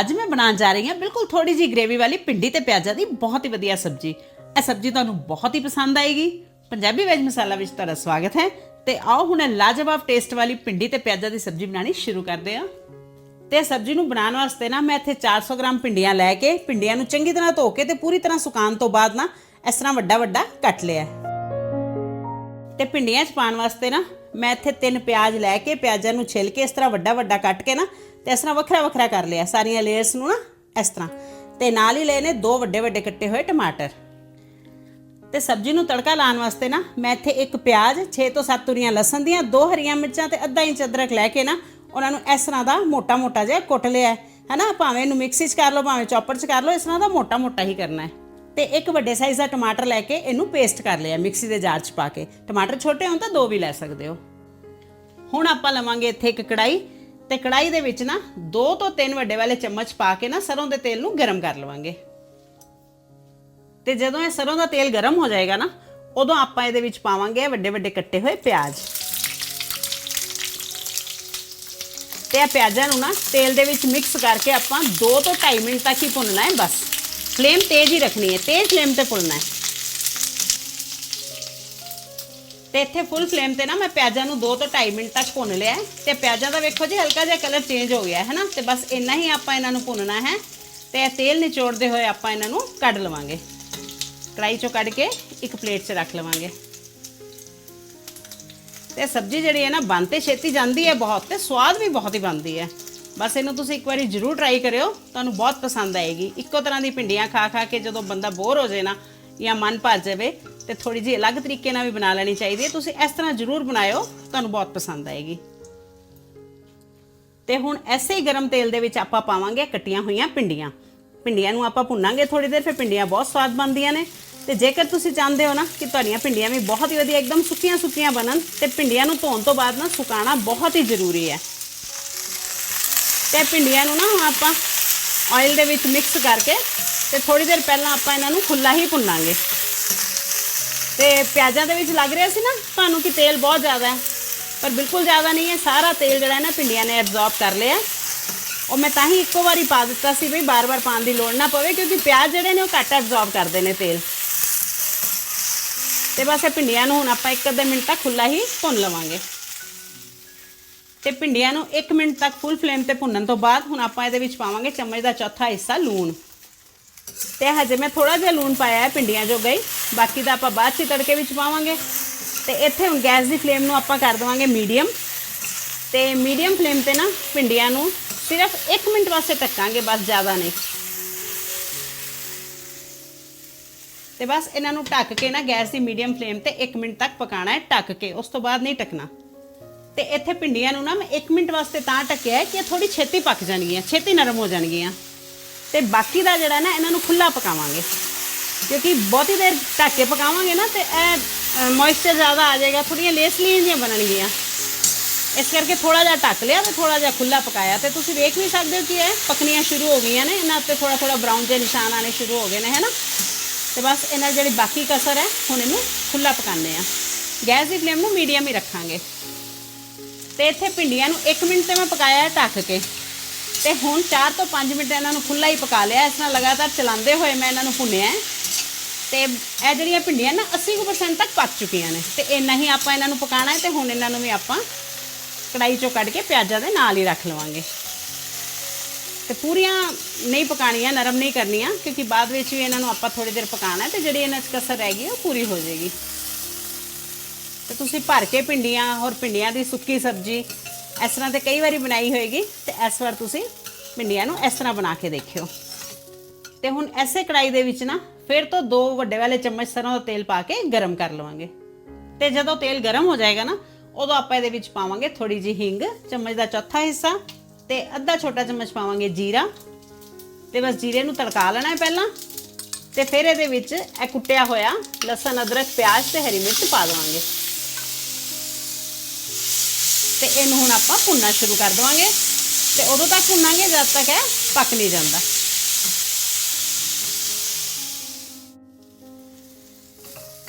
ਅੱਜ ਮੈਂ ਬਣਾਉਣ ਜਾ ਰਹੀ ਹਾਂ ਬਿਲਕੁਲ ਥੋੜੀ ਜੀ ਗ੍ਰੇਵੀ ਵਾਲੀ ਭਿੰਡੀ ਤੇ ਪਿਆਜ਼ਾਂ ਦੀ ਬਹੁਤ ਹੀ ਵਧੀਆ ਸਬਜ਼ੀ। ਇਹ ਸਬਜ਼ੀ ਤੁਹਾਨੂੰ ਬਹੁਤ ਹੀ ਪਸੰਦ ਆਏਗੀ। ਪੰਜਾਬੀ ਵੈਜ ਮਸਾਲਾ ਵਿੱਚ ਤੁਹਾਡਾ ਸਵਾਗਤ ਹੈ। ਤੇ ਆਓ ਹੁਣ ਲਾਜਵਾਬ ਟੇਸਟ ਵਾਲੀ ਭਿੰਡੀ ਤੇ ਪਿਆਜ਼ਾਂ ਦੀ ਸਬਜ਼ੀ ਬਣਾਉਣੀ ਸ਼ੁਰੂ ਕਰਦੇ ਹਾਂ। ਤੇ ਸਬਜ਼ੀ ਨੂੰ ਬਣਾਉਣ ਵਾਸਤੇ ਨਾ ਮੈਂ ਇੱਥੇ 400 ਗ੍ਰਾਮ ਭਿੰਡੀਆਂ ਲੈ ਕੇ ਭਿੰਡੀਆਂ ਨੂੰ ਚੰਗੀ ਤਰ੍ਹਾਂ ਧੋ ਕੇ ਤੇ ਪੂਰੀ ਤਰ੍ਹਾਂ ਸੁਕਾਉਣ ਤੋਂ ਬਾਅਦ ਨਾ ਇਸ ਤਰ੍ਹਾਂ ਵੱਡਾ ਵੱਡਾ ਕੱਟ ਲਿਆ ਤੇ ਭਿੰਡੀਆਂ 'ਚ ਪਾਉਣ ਵਾਸਤੇ ਨਾ ਮੈਂ ਇੱਥੇ ਤਿੰਨ ਪਿਆਜ਼ ਲੈ ਕੇ ਪਿਆਜ਼ਾਂ ਨੂੰ ਛਿਲ ਕੇ ਇਸ ਤਰ੍ਹਾਂ ਵੱਡਾ ਵੱਡਾ ਕੱਟ ਕੇ ਨਾ ਤੇ ਇਸ ਤਰ੍ਹਾਂ ਵੱਖਰਾ ਵੱਖਰਾ ਕਰ ਲਿਆ, ਸਾਰੀਆਂ ਲੇਅਰਸ ਨੂੰ ਨਾ ਇਸ ਤਰ੍ਹਾਂ। ਤੇ ਨਾਲ ਹੀ ਲਏ ਨੇ ਦੋ ਵੱਡੇ ਵੱਡੇ ਕੱਟੇ ਹੋਏ ਟਮਾਟਰ। ਤੇ ਸਬਜ਼ੀ ਨੂੰ ਤੜਕਾ ਲਾਉਣ ਵਾਸਤੇ ਨਾ, ਮੈਂ ਇੱਥੇ ਇੱਕ ਪਿਆਜ਼ 6 ਤੋਂ 7 ਤੁਰੀਆਂ ਲਸਣ ਦੀਆਂ, ਦੋ ਹਰੀਆਂ ਮਿਰਚਾਂ ਤੇ ਅੱਧਾ ਇੰਚ ਅਦਰਕ ਲੈ ਕੇ ਨਾ, ਉਹਨਾਂ ਨੂੰ ਇਸ ਤਰ੍ਹਾਂ ਦਾ ਮੋਟਾ ਮੋਟਾ ਜਿਹਾ ਕੁੱਟ ਲਿਆ ਹੈ। ਨਾ ਭਾਵੇਂ ਇਹਨੂੰ ਮਿਕਸੀ 'ਚ ਕਰ ਲਓ, ਭਾਵੇਂ ਚੌਪਰ 'ਚ ਕਰ ਲਓ, ਇਸ ਤਰ੍ਹਾਂ ਦਾ ਮੋਟਾ ਮੋਟਾ ਹੀ ਕਰਨਾ ਹੈ। ਤੇ ਇੱਕ ਵੱਡੇ ਸਾਈਜ਼ ਦਾ ਟਮਾਟਰ ਲੈ ਕੇ ਇਹਨੂੰ ਪੇਸਟ ਕਰ ਲਿਆ ਮਿਕਸੀ ਦੇ ਜਾਰ 'ਚ ਪਾ ਕੇ। ਟਮਾਟਰ ਛੋਟੇ ਹੋਣ ਤਾਂ ਦੋ ਵੀ ਲੈ ਸਕਦੇ ਹੋ। ਹੁਣ ਆਪਾਂ ਲਵਾਂਗੇ ਇੱਥੇ ਇੱਕ ਕੜਾਈ ਤੇ ਕੜਾਈ ਦੇ ਵਿੱਚ ਨਾ ਦੋ ਤੋਂ ਤਿੰਨ ਵੱਡੇ ਵਾਲੇ ਚਮਚ ਪਾ ਕੇ ਨਾ ਸਰੋਂ ਦੇ ਤੇਲ ਨੂੰ ਗਰਮ ਕਰ ਲਵਾਂਗੇ। ਤੇ ਜਦੋਂ ਇਹ ਸਰੋਂ ਦਾ ਤੇਲ ਗਰਮ ਹੋ ਜਾਏਗਾ ਨਾ, ਉਦੋਂ ਆਪਾਂ ਇਹਦੇ ਵਿੱਚ ਪਾਵਾਂਗੇ ਵੱਡੇ ਵੱਡੇ ਕੱਟੇ ਹੋਏ ਪਿਆਜ਼। ਤੇ ਇਹ ਪਿਆਜ਼ਾਂ ਨੂੰ ਨਾ ਤੇਲ ਦੇ ਵਿੱਚ ਮਿਕਸ ਕਰਕੇ ਆਪਾਂ 2 ਤੋਂ 2.5 ਮਿੰਟ ਤੱਕ ਹੀ ਭੁੰਨਣਾ ਹੈ ਬਸ। ਫਲੇਮ ਤੇਜ਼ ਹੀ ਰੱਖਣੀ ਹੈ, ਤੇਜ਼ ਫਲੇਮ ਤੇ ਭੁੰਨਣਾ ਹੈ। ਤੇ ਇੱਥੇ ਫੁੱਲ ਫਲੇਮ ਤੇ ਨਾ ਮੈਂ ਪਿਆਜ਼ਾਂ ਨੂੰ 2 ਤੋਂ 2.5 ਮਿੰਟ ਤੱਕ ਭੁੰਨ ਲਿਆ ਹੈ। ਤੇ ਪਿਆਜ਼ਾਂ ਦਾ ਵੇਖੋ ਜੀ, ਹਲਕਾ ਜਿਹਾ ਕਲਰ ਚੇਂਜ ਹੋ ਗਿਆ ਹੈ ਨਾ। ਤੇ ਬਸ ਇੰਨਾ ਹੀ ਆਪਾਂ ਇਹਨਾਂ ਨੂੰ ਭੁੰਨਣਾ ਹੈ। ਤੇ ਤੇਲ ਨਿਚੋੜਦੇ ਹੋਏ ਆਪਾਂ ਇਹਨਾਂ ਨੂੰ ਕੱਢ ਲਵਾਂਗੇ। ਕੜਾਈ ਚੋਂ ਕੱਢ ਕੇ ਇੱਕ ਪਲੇਟ 'ਚ ਰੱਖ ਲਵਾਂਗੇ। ਤੇ ਸਬਜ਼ੀ ਜਿਹੜੀ ਹੈ ਨਾ, ਬਣ ਤੇ ਛੇਤੀ ਜਾਂਦੀ ਹੈ ਬਹੁਤ ਤੇ ਸਵਾਦ ਵੀ ਬਹੁਤ ਹੀ ਬਣਦੀ ਹੈ। ਬਸ ਇਹਨੂੰ ਤੁਸੀਂ ਇੱਕ ਵਾਰੀ ਜ਼ਰੂਰ ਟਰਾਈ ਕਰਿਓ। ਤੁਹਾਨੂੰ ਬਹੁਤ ਪਸੰਦ ਆਏਗੀ। ਇੱਕੋ ਤਰ੍ਹਾਂ ਦੀ ਭਿੰਡੀਆਂ ਖਾ ਖਾ ਕੇ ਜਦੋਂ ਬੰਦਾ ਬੋਰ ਹੋ ਜਾਏ ਨਾ ਜਾਂ ਮਨ ਭਰ ਜਾਵੇ ਤੇ ਥੋੜੀ ਜਿਹੀ ਅਲੱਗ ਤਰੀਕੇ ਨਾਲ ਵੀ ਬਣਾ ਲੈਣੀ ਚਾਹੀਦੀ ਹੈ। ਤੁਸੀਂ ਇਸ ਤਰ੍ਹਾਂ ਜ਼ਰੂਰ ਬਣਾਇਓ, ਤੁਹਾਨੂੰ ਬਹੁਤ ਪਸੰਦ ਆਏਗੀ। ਤੇ ਹੁਣ ਐਸੇ ਹੀ ਗਰਮ ਤੇਲ ਦੇ ਵਿੱਚ ਆਪਾਂ ਪਾਵਾਂਗੇ ਕੱਟੀਆਂ ਹੋਈਆਂ ਭਿੰਡੀਆਂ। ਭਿੰਡੀਆਂ ਨੂੰ ਆਪਾਂ ਭੁੰਨਾਂਗੇ ਥੋੜੀ ਦੇਰ, ਫਿਰ ਭਿੰਡੀਆਂ ਬਹੁਤ ਸਵਾਦ ਬਣਦੀਆਂ ਨੇ। ਤੇ ਜੇਕਰ ਤੁਸੀਂ ਚਾਹੁੰਦੇ ਹੋ ਨਾ ਕਿ ਤੁਹਾਡੀਆਂ ਭਿੰਡੀਆਂ ਵੀ ਬਹੁਤ ਹੀ ਵਧੀਆ ਇੱਕਦਮ ਸੁੱਕੀਆਂ ਸੁੱਕੀਆਂ ਬਣਨ, ਤੇ ਭਿੰਡੀਆਂ ਨੂੰ ਧੋਣ ਤੋਂ ਬਾਅਦ ਨਾ ਸੁਕਾਉਣਾ ਬਹੁਤ ਹੀ ਜ਼ਰੂਰੀ ਹੈ। ਤੇ ਭਿੰਡੀਆਂ ਨੂੰ ਨਾ ਹੁਣ ਆਪਾਂ ਆਇਲ ਦੇ ਵਿੱਚ ਮਿਕਸ ਕਰਕੇ ਤੇ ਥੋੜੀ ਦੇਰ ਪਹਿਲਾਂ ਆਪਾਂ ਇਹਨਾਂ ਨੂੰ ਖੁੱਲਾ ਹੀ ਭੁੰਨਾਂਗੇ। ਤੇ ਪਿਆਜ਼ਾਂ ਦੇ ਵਿੱਚ ਲੱਗ ਰਿਹਾ ਸੀ ਨਾ, ਤੁਹਾਨੂੰ ਕਿ ਤੇਲ ਬਹੁਤ ਜ਼ਿਆਦਾ ਹੈ। ਪਰ ਬਿਲਕੁਲ ਜ਼ਿਆਦਾ ਨਹੀਂ ਹੈ, ਸਾਰਾ ਤੇਲ ਜਿਹੜਾ ਹੈ ਨਾ ਭਿੰਡੀਆਂ ਨੇ ਐਬਜ਼ੌਰਬ ਕਰ ਲਿਆ ਉਹ ਮੈਂ ਤਾਂ ਹੀ ਇੱਕੋ ਵਾਰੀ ਪਾ ਦਿੱਤਾ ਸੀ ਵੀ ਬਾਰ-ਬਾਰ ਪਾਉਣ ਦੀ ਲੋੜ ਨਾ ਪਵੇ, ਕਿਉਂਕਿ ਪਿਆਜ਼ ਜਿਹੜੇ ਨੇ ਉਹ ਘੱਟ ਐਬਜ਼ੌਰਬ ਕਰਦੇ ਨੇ ਤੇਲ। ਤੇ ਬਸ ਇਹ ਭਿੰਡੀਆਂ ਨੂੰ ਹੁਣ ਆਪਾਂ ਇੱਕ ਅੱਧੇ ਮਿੰਟ ਤੱਕ ਖੁੱਲਾ ਹੀ ਭੁੰਨ ਲਵਾਂਗੇ। ਤੇ ਭਿੰਡੀਆਂ ਨੂੰ 1 ਮਿੰਟ ਤੱਕ ਫੁੱਲ ਫਲੇਮ ਤੇ ਭੁੰਨਣ ਤੋਂ ਬਾਅਦ ਹੁਣ ਆਪਾਂ ਇਹਦੇ ਵਿੱਚ ਪਾਵਾਂਗੇ ਚਮਚ ਦਾ ਚੌਥਾ ਹਿੱਸਾ, ਲੂਣ। ਤੇ ਹਜੇ ਮੈਂ ਥੋੜਾ ਜਿਹਾ ਲੂਣ ਪਾਇਆ ਹੈ ਭਿੰਡੀਆਂ ਜੋ ਗਈ ਬਾਕੀ ਦਾ ਆਪਾਂ ਬਾਅਦ ਚ ਤੜਕੇ ਵਿੱਚ ਪਾਵਾਂਗੇ। ਤੇ ਇੱਥੇ ਹੁਣ ਗੈਸ ਦੀ ਫਲੇਮ ਨੂੰ ਆਪਾਂ ਕਰ ਦੇਵਾਂਗੇ ਮੀਡੀਅਮ। ਤੇ ਮੀਡੀਅਮ ਫਲੇਮ ਤੇ ਨਾ ਭਿੰਡੀਆਂ ਨੂੰ ਸਿਰਫ 1 ਮਿੰਟ ਵਾਸਤੇ ਟੱਕਾਂਗੇ ਬਸ ਜ਼ਿਆਦਾ ਨਹੀਂ। ਤੇ ਬਸ ਇਹਨਾਂ ਨੂੰ ਢੱਕ ਕੇ ਨਾ ਗੈਸ ਦੀ ਮੀਡੀਅਮ ਫਲੇਮ ਤੇ 1 ਮਿੰਟ ਤੱਕ ਪਕਾਣਾ ਹੈ, ਢੱਕ ਕੇ, ਉਸ ਤੋਂ ਬਾਅਦ ਨਹੀਂ ਟਕਣਾ ਤੇ ਇੱਥੇ ਭਿੰਡੀਆਂ ਨੂੰ ਨਾ ਮੈਂ 1 ਮਿੰਟ ਵਾਸਤੇ ਤਾਂ ਢੱਕਿਆ ਕਿ ਇਹ ਥੋੜੀ ਛੇਤੀ ਪੱਕ ਜਾਣਗੀਆਂ, ਛੇਤੀ ਨਰਮ ਹੋ ਜਾਣਗੀਆਂ। ਤੇ ਬਾਕੀ ਦਾ ਜਿਹੜਾ ਨਾ ਇਹਨਾਂ ਨੂੰ ਖੁੱਲਾ ਪਕਾਵਾਂਗੇ। ਕਿਉਂਕਿ ਬਹੁਤੀ ਦੇਰ ਢੱਕ ਕੇ ਪਕਾਵਾਂਗੇ ਨਾ ਤੇ ਇਹ ਮੋਇਸਚਰ ਜ਼ਿਆਦਾ ਆ ਜਾਏਗਾ ਥੋੜੀਆਂ ਲੇਸਲੀਆਂ ਜਿਹੀਆਂ ਬਣਨਗੀਆਂ। ਇਸ ਕਰਕੇ ਥੋੜਾ ਜਿਹਾ ਢੱਕ ਲਿਆ ਤੇ ਥੋੜਾ ਜਿਹਾ ਖੁੱਲਾ ਪਕਾਇਆ ਤੇ ਤੁਸੀਂ ਵੇਖ ਵੀ ਸਕਦੇ ਹੋ ਕਿ ਇਹ ਪਕਣੀਆਂ ਸ਼ੁਰੂ ਹੋ ਗਈਆਂ ਨੇ, ਇਹਨਾਂ ਉੱਤੇ ਥੋੜਾ ਥੋੜਾ ਬਰਾਊਨ ਜਿਹੇ ਨਿਸ਼ਾਨ ਆਣੇ ਸ਼ੁਰੂ ਹੋ ਗਏ ਨੇ ਹੈਨਾ ਤੇ ਬਸ ਇਹਨਾਂ ਜਿਹੜੀ ਬਾਕੀ ਕਸਰ ਹੈ, ਹੁਣ ਇਹਨੂੰ ਖੁੱਲਾ ਪਕਾਉਂਦੇ ਆ ਗੈਸ ਦੀ ਫਲੇਮ ਨੂੰ ਮੀਡੀਅਮ ਹੀ ਰੱਖਾਂਗੇ। ਤੇ ਇੱਥੇ ਭਿੰਡੀਆਂ ਨੂੰ 1 ਮਿੰਟ ਤੇ ਮੈਂ ਪਕਾਇਆ ਹੈ ਢੱਕ ਕੇ। ਤੇ ਹੁਣ 4 ਤੋਂ 5 ਮਿੰਟ ਇਹਨਾਂ ਨੂੰ ਖੁੱਲਾ ਹੀ ਪਕਾ ਲਿਆ, ਇਸ ਨਾਲ ਲਗਾਤਾਰ ਚਲਾਉਂਦੇ ਹੋਏ ਮੈਂ ਇਹਨਾਂ ਨੂੰ ਭੁੰਨਿਆ ਹੈ। ਤੇ ਇਹ ਜਿਹੜੀਆਂ ਭਿੰਡੀਆਂ ਨਾ 80% ਤੱਕ ਪੱਕ ਚੁੱਕੀਆਂ ਨੇ। ਤੇ ਇੰਨਾ ਹੀ ਆਪਾਂ ਇਹਨਾਂ ਨੂੰ ਪਕਾਣਾ ਹੈ ਤੇ ਹੁਣ ਇਹਨਾਂ ਨੂੰ ਵੀ ਆਪਾਂ ਕੜਾਈ ਚੋਂ ਕੱਢ ਕੇ ਪਿਆਜ਼ਾਂ ਦੇ ਨਾਲ ਹੀ ਰੱਖ ਲਵਾਂਗੇ। ਤੇ ਪੂਰੀਆਂ ਨਹੀਂ ਪਕਾਣੀਆਂ, ਨਰਮ ਨਹੀਂ ਕਰਨੀਆਂ, ਕਿਉਂਕਿ ਬਾਅਦ ਵਿੱਚ ਵੀ ਇਹਨਾਂ ਨੂੰ ਆਪਾਂ ਥੋੜੀ ਦੇਰ ਪਕਾਣਾ ਹੈ ਤੇ ਜਿਹੜੀ ਇਹਨਾਂ 'ਚ ਕਸਰ ਰਹਿ ਗਈ, ਉਹ ਪੂਰੀ ਹੋ ਜਾਏਗੀ। ਤੇ ਤੁਸੀਂ ਭਰ ਕੇ ਭਿੰਡੀਆਂ, ਹੋਰ ਭਿੰਡੀਆਂ ਦੀ ਸੁੱਕੀ ਸਬਜ਼ੀ ਇਸ ਤਰ੍ਹਾਂ ਤੇ ਕਈ ਵਾਰੀ ਬਣਾਈ ਹੋਏਗੀ ਤੇ ਇਸ ਵਾਰ ਤੁਸੀਂ ਭਿੰਡੀਆਂ ਨੂੰ ਇਸ ਤਰ੍ਹਾਂ ਬਣਾ ਕੇ ਦੇਖਿਓ। ਤੇ ਹੁਣ ਐਸੇ ਕੜਾਈ ਦੇ ਵਿੱਚ ਨਾ ਫਿਰ ਤੋਂ ਦੋ ਵੱਡੇ ਵਾਲੇ ਚਮਚ ਸਰੋਂ ਦਾ ਤੇਲ ਪਾ ਕੇ ਗਰਮ ਕਰ ਲਵਾਂਗੇ। ਤੇ ਜਦੋਂ ਤੇਲ ਗਰਮ ਹੋ ਜਾਏਗਾ ਨਾ, ਉਦੋਂ ਆਪਾਂ ਇਹਦੇ ਵਿੱਚ ਪਾਵਾਂਗੇ ਥੋੜੀ ਜਿਹੀ ਹਿੰਗ, ਚਮਚ ਦਾ ਚੌਥਾ ਹਿੱਸਾ ਤੇ ਅੱਧਾ ਛੋਟਾ ਚਮਚ ਪਾਵਾਂਗੇ ਜੀਰਾ। ਤੇ ਬਸ ਜੀਰੇ ਨੂੰ ਤੜਕਾ ਲੈਣਾ ਹੈ ਪਹਿਲਾਂ। ਤੇ ਫਿਰ ਇਹਦੇ ਵਿੱਚ ਇਹ ਕੁੱਟਿਆ ਹੋਇਆ ਲਸਣ, ਅਦਰਕ, ਪਿਆਜ਼ ਤੇ ਹਰੀ ਮਿਰਚ ਪਾ ਦੇਵਾਂਗੇ। ਤੇ ਇਹਨੂੰ ਹੁਣ ਆਪਾਂ ਭੁੰਨਣਾ ਸ਼ੁਰੂ ਕਰ ਦੇਵਾਂਗੇ। ਤੇ ਉਦੋਂ ਤੱਕ ਭੁੰਨਾਂਗੇ ਜਦ ਤੱਕ ਇਹ ਪੱਕ ਨਹੀਂ ਜਾਂਦਾ।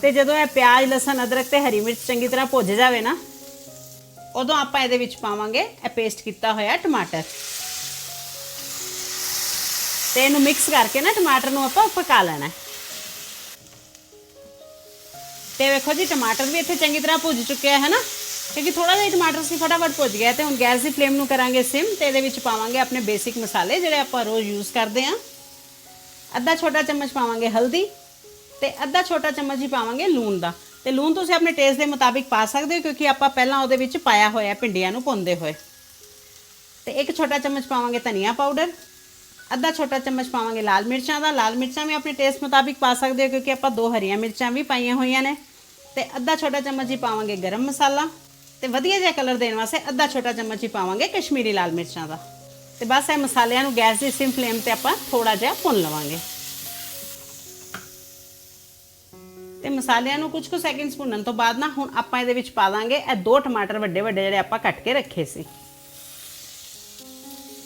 ਤੇ ਜਦੋਂ ਇਹ ਪਿਆਜ਼, ਲਸਣ, ਅਦਰਕ ਤੇ ਹਰੀ ਮਿਰਚ ਚੰਗੀ ਤਰ੍ਹਾਂ ਭੁੱਜ ਜਾਵੇ ਨਾ, ਉਦੋਂ ਆਪਾਂ ਇਹਦੇ ਵਿੱਚ ਪਾਵਾਂਗੇ ਇਹ ਪੇਸਟ ਕੀਤਾ ਹੋਇਆ ਟਮਾਟਰ ਤੇ ਇਹਨੂੰ ਮਿਕਸ ਕਰਕੇ ਨਾ ਟਮਾਟਰ ਨੂੰ ਆਪਾਂ ਪਕਾ ਲੈਣਾ ਹੈ। ਤੇ ਵੇਖੋ ਜੀ, ਟਮਾਟਰ ਵੀ ਇੱਥੇ ਚੰਗੀ ਤਰ੍ਹਾਂ ਭੁੱਜ ਚੁੱਕਿਆ ਹੈ ਨਾ, ਕਿਉਂਕਿ ਥੋੜਾ ਜਿਹਾ ਟਮਾਟਰ ਸੀ, ਫਟਾਫਟ ਭੁੱਜ ਗਿਆ ਤੇ ਹੁਣ ਗੈਸ ਦੀ ਫਲੇਮ ਨੂੰ ਕਰਾਂਗੇ ਸਿਮ ਤੇ ਇਹਦੇ ਵਿੱਚ ਪਾਵਾਂਗੇ ਆਪਣੇ ਬੇਸਿਕ ਮਸਾਲੇ ਜਿਹੜੇ ਆਪਾਂ ਰੋਜ਼ ਯੂਜ਼ ਕਰਦੇ ਆਂ ਅੱਧਾ ਛੋਟਾ ਚਮਚ ਪਾਵਾਂਗੇ ਹਲਦੀ ਤੇ ਅੱਧਾ ਛੋਟਾ ਚਮਚ ਹੀ ਪਾਵਾਂਗੇ ਲੂਣ ਦਾ। ਤੇ ਲੂਣ ਤੁਸੀਂ ਆਪਣੇ ਟੇਸਟ ਦੇ ਮੁਤਾਬਿਕ ਪਾ ਸਕਦੇ ਹੋ, ਕਿਉਂਕਿ ਆਪਾਂ ਪਹਿਲਾਂ ਉਹਦੇ ਵਿੱਚ ਪਾਇਆ ਹੋਇਆ ਭਿੰਡੀਆਂ ਨੂੰ ਭੁੰਨਦੇ ਹੋਏ। ਤੇ ਇੱਕ ਛੋਟਾ ਚਮਚ ਪਾਵਾਂਗੇ ਧਨੀਆ ਪਾਊਡਰ, ਅੱਧਾ ਛੋਟਾ ਚਮਚ ਪਾਵਾਂਗੇ ਲਾਲ ਮਿਰਚਾਂ ਦਾ। ਲਾਲ ਮਿਰਚਾਂ ਵੀ ਆਪਣੇ ਟੇਸਟ ਮੁਤਾਬਿਕ ਪਾ ਸਕਦੇ ਹੋ, ਕਿਉਂਕਿ ਆਪਾਂ ਦੋ ਹਰੀਆਂ ਮਿਰਚਾਂ ਵੀ ਪਾਈਆਂ ਹੋਈਆਂ ਨੇ। ਤੇ ਅੱਧਾ ਛੋਟਾ ਚਮਚ ਹੀ ਪਾਵਾਂਗੇ ਗਰਮ ਮਸਾਲਾ। ਤੇ ਵਧੀਆ ਜਿਹਾ ਕਲਰ ਦੇਣ ਵਾਸਤੇ ਅੱਧਾ ਛੋਟਾ ਚਮਚ ਹੀ ਪਾਵਾਂਗੇ ਕਸ਼ਮੀਰੀ ਲਾਲ ਮਿਰਚਾਂ ਦਾ। ਤੇ ਬਸ ਇਹ ਮਸਾਲਿਆਂ ਨੂੰ ਗੈਸ ਦੀ ਸਿਮ ਫਲੇਮ ਤੇ ਆਪਾਂ ਥੋੜਾ ਜਿਹਾ ਭੁੰਨ ਲਵਾਂਗੇ। ਤੇ ਮਸਾਲਿਆਂ ਨੂੰ ਕੁਝ ਕੁ ਸੈਕਿੰਡਸ ਭੁੰਨਣ ਤੋਂ ਬਾਅਦ ਨਾ ਹੁਣ ਆਪਾਂ ਇਹਦੇ ਵਿੱਚ ਪਾ ਦਾਂਗੇ ਇਹ ਦੋ ਟਮਾਟਰ ਵੱਡੇ ਵੱਡੇ ਜਿਹੜੇ ਆਪਾਂ ਕੱਟ ਕੇ ਰੱਖੇ ਸੀ।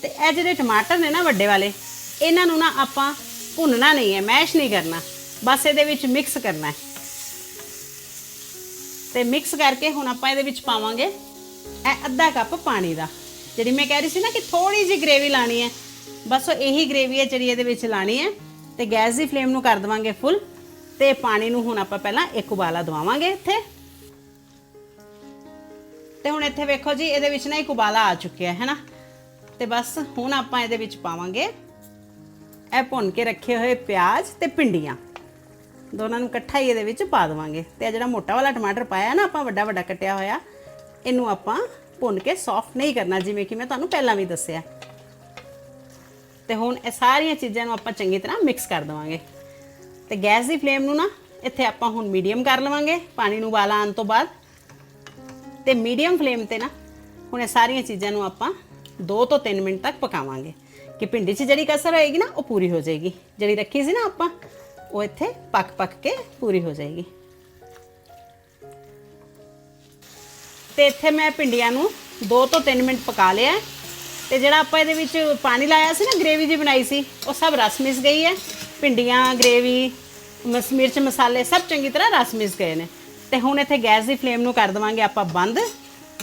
ਤੇ ਇਹ ਜਿਹੜੇ ਟਮਾਟਰ ਨੇ ਨਾ ਵੱਡੇ ਵਾਲੇ, ਇਹਨਾਂ ਨੂੰ ਨਾ ਆਪਾਂ ਭੁੰਨਣਾ ਨਹੀਂ ਹੈ, ਮੈਸ਼ ਨਹੀਂ ਕਰਨਾ, ਬਸ ਇਹਦੇ ਵਿੱਚ ਮਿਕਸ ਕਰਨਾ ਹੈ। ਤੇ ਮਿਕਸ ਕਰਕੇ ਹੁਣ ਆਪਾਂ ਇਹਦੇ ਵਿੱਚ ਪਾਵਾਂਗੇ ਇਹ ਅੱਧਾ ਕੱਪ ਪਾਣੀ ਦਾ, ਜਿਹੜੀ ਮੈਂ ਕਹਿ ਰਹੀ ਸੀ ਨਾ ਕਿ ਥੋੜੀ ਜਿਹੀ ਗ੍ਰੇਵੀ ਲਾਣੀ ਹੈ। ਬਸ ਉਹ ਇਹੀ ਗ੍ਰੇਵੀ ਹੈ ਜਿਹੜੀ ਇਹਦੇ ਵਿੱਚ ਲਾਣੀ ਹੈ, ਤੇ ਗੈਸ ਦੀ ਫਲੇਮ ਨੂੰ ਕਰ ਦਵਾਂਗੇ ਫੁੱਲ ਤੇ ਪਾਣੀ ਨੂੰ ਹੁਣ ਆਪਾਂ ਪਹਿਲਾਂ ਇੱਕ ਉਬਾਲਾ ਦਵਾਵਾਂਗੇ ਇੱਥੇ। ਤੇ ਹੁਣ ਇੱਥੇ ਵੇਖੋ ਜੀ, ਇਹਦੇ ਵਿੱਚ ਨਾ ਇੱਕ ਉਬਾਲਾ ਆ ਚੁੱਕਿਆ ਹੈ ਨਾ। ਤੇ ਬਸ ਹੁਣ ਆਪਾਂ ਇਹਦੇ ਵਿੱਚ ਪਾਵਾਂਗੇ ਇਹ ਭੁੰਨ ਕੇ ਰੱਖੇ ਹੋਏ ਪਿਆਜ਼ ਤੇ ਭਿੰਡੀਆਂ। ਦੋਨਾਂ ਨੂੰ ਇਕੱਠਾ ਹੀ ਇਹਦੇ ਵਿੱਚ ਪਾ ਦੇਵਾਂਗੇ। ਤੇ ਇਹ ਜਿਹੜਾ ਮੋਟਾ ਵਾਲਾ ਟਮਾਟਰ ਪਾਇਆ ਨਾ, ਆਪਾਂ ਵੱਡਾ ਵੱਡਾ ਕੱਟਿਆ ਹੋਇਆ, ਇਹਨੂੰ ਆਪਾਂ ਭੁੰਨ ਕੇ ਸੌਫਟ ਨਹੀਂ ਕਰਨਾ, ਜਿਵੇਂ ਕਿ ਮੈਂ ਤੁਹਾਨੂੰ ਪਹਿਲਾਂ ਵੀ ਦੱਸਿਆ। ਤੇ ਹੁਣ ਇਹ ਸਾਰੀਆਂ ਚੀਜ਼ਾਂ ਨੂੰ ਆਪਾਂ ਚੰਗੀ ਤਰ੍ਹਾਂ ਮਿਕਸ ਕਰ ਦੇਵਾਂਗੇ। ਤੇ ਗੈਸ ਦੀ ਫਲੇਮ ਨੂੰ ਨਾ ਇੱਥੇ ਆਪਾਂ ਹੁਣ ਮੀਡੀਅਮ ਕਰ ਲਵਾਂਗੇ, ਪਾਣੀ ਨੂੰ ਉਬਾਲਾ ਆਉਣ ਤੋਂ ਬਾਅਦ। ਤੇ ਮੀਡੀਅਮ ਫਲੇਮ ਤੇ ਨਾ ਹੁਣ ਇਹ ਸਾਰੀਆਂ ਚੀਜ਼ਾਂ ਨੂੰ ਆਪਾਂ 2 ਤੋਂ 3 ਮਿੰਟ ਤੱਕ ਪਕਾਵਾਂਗੇ। ਕਿ ਭਿੰਡੀ 'ਚ ਜਿਹੜੀ ਕਸਰ ਹੋਏਗੀ ਨਾ, ਉਹ ਪੂਰੀ ਹੋ ਜਾਏਗੀ। ਜਿਹੜੀ ਰੱਖੀ ਸੀ ਨਾ ਆਪਾਂ, ਉਹ ਇੱਥੇ ਪੱਕ ਪੱਕ ਕੇ ਪੂਰੀ ਹੋ ਜਾਏਗੀ। ਤੇ ਇੱਥੇ ਮੈਂ ਭਿੰਡੀਆਂ ਨੂੰ 2 ਤੋਂ 3 ਮਿੰਟ ਪਕਾ ਲਿਆ ਹੈ। ਤੇ ਜਿਹੜਾ ਆਪਾਂ ਇਹਦੇ ਵਿੱਚ ਪਾਣੀ ਲਾਇਆ ਸੀ ਨਾ, ਗ੍ਰੇਵੀ ਜੀ ਬਣਾਈ ਸੀ, ਉਹ ਸਭ ਰਸ ਮਿਸ ਗਈ ਹੈ। ਭਿੰਡੀਆਂ ਗ੍ਰੇਵੀ ਮਸ, ਮਿਰਚ ਮਸਾਲੇ ਸਭ ਚੰਗੀ ਤਰ੍ਹਾਂ ਰਸ ਮਿਸ ਗਏ ਨੇ। ਤੇ ਹੁਣ ਇੱਥੇ ਗੈਸ ਦੀ ਫਲੇਮ ਨੂੰ ਕਰ ਦੇਵਾਂਗੇ ਆਪਾਂ ਬੰਦ।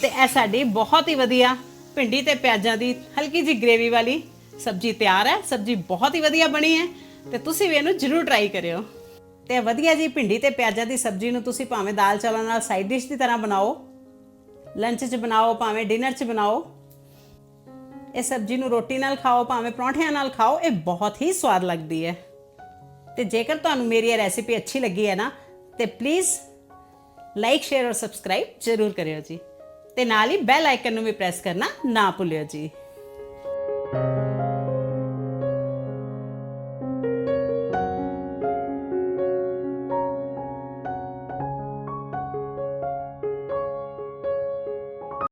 ਤੇ ਇਹ ਸਾਡੀ ਬਹੁਤ ਹੀ ਵਧੀਆ ਭਿੰਡੀ ਤੇ ਪਿਆਜ਼ਾਂ ਦੀ ਹਲਕੀ ਜੀ ਗ੍ਰੇਵੀ ਵਾਲੀ ਸਬਜ਼ੀ ਤਿਆਰ ਹੈ। ਸਬਜ਼ੀ ਬਹੁਤ ਹੀ ਵਧੀਆ ਬਣੀ ਹੈ ਤੇ ਤੁਸੀਂ ਵੀ ਇਹਨੂੰ ਜ਼ਰੂਰ ਟਰਾਈ ਕਰਿਓ। ਤੇ ਵਧੀਆ ਜੀ ਭਿੰਡੀ ਤੇ ਪਿਆਜ਼ਾਂ ਦੀ ਸਬਜ਼ੀ ਨੂੰ ਤੁਸੀਂ ਭਾਵੇਂ ਦਾਲ ਚਾਵਲਾਂ ਨਾਲ ਸਾਈਡ ਡਿਸ਼ ਦੀ ਤਰ੍ਹਾਂ ਬਣਾਓ ਲੰਚ 'ਚ ਬਣਾਓ, ਭਾਵੇਂ ਡਿਨਰ 'ਚ ਬਣਾਓ। ਇਹ ਸਬਜ਼ੀ ਨੂੰ ਰੋਟੀ ਨਾਲ ਖਾਓ, ਭਾਵੇਂ ਪਰੌਂਠਿਆਂ ਨਾਲ ਖਾਓ, ਇਹ ਬਹੁਤ ਹੀ ਸਵਾਦ ਲੱਗਦੀ ਹੈ। ਤੇ ਜੇਕਰ ਤੁਹਾਨੂੰ ਮੇਰੀ ਇਹ ਰੈਸਿਪੀ ਅੱਛੀ ਲੱਗੀ ਹੈ ਨਾ, ਤੇ ਪਲੀਜ਼ ਲਾਈਕ ਸ਼ੇਅਰ ਔਰ ਸਬਸਕ੍ਰਾਈਬ ਜ਼ਰੂਰ ਕਰਿਓ ਜੀ। ਤੇ ਨਾਲ ਹੀ ਬੈਲ ਆਈਕਨ ਨੂੰ ਵੀ ਪ੍ਰੈਸ ਕਰਨਾ ਨਾ ਭੁੱਲਿਓ ਜੀ।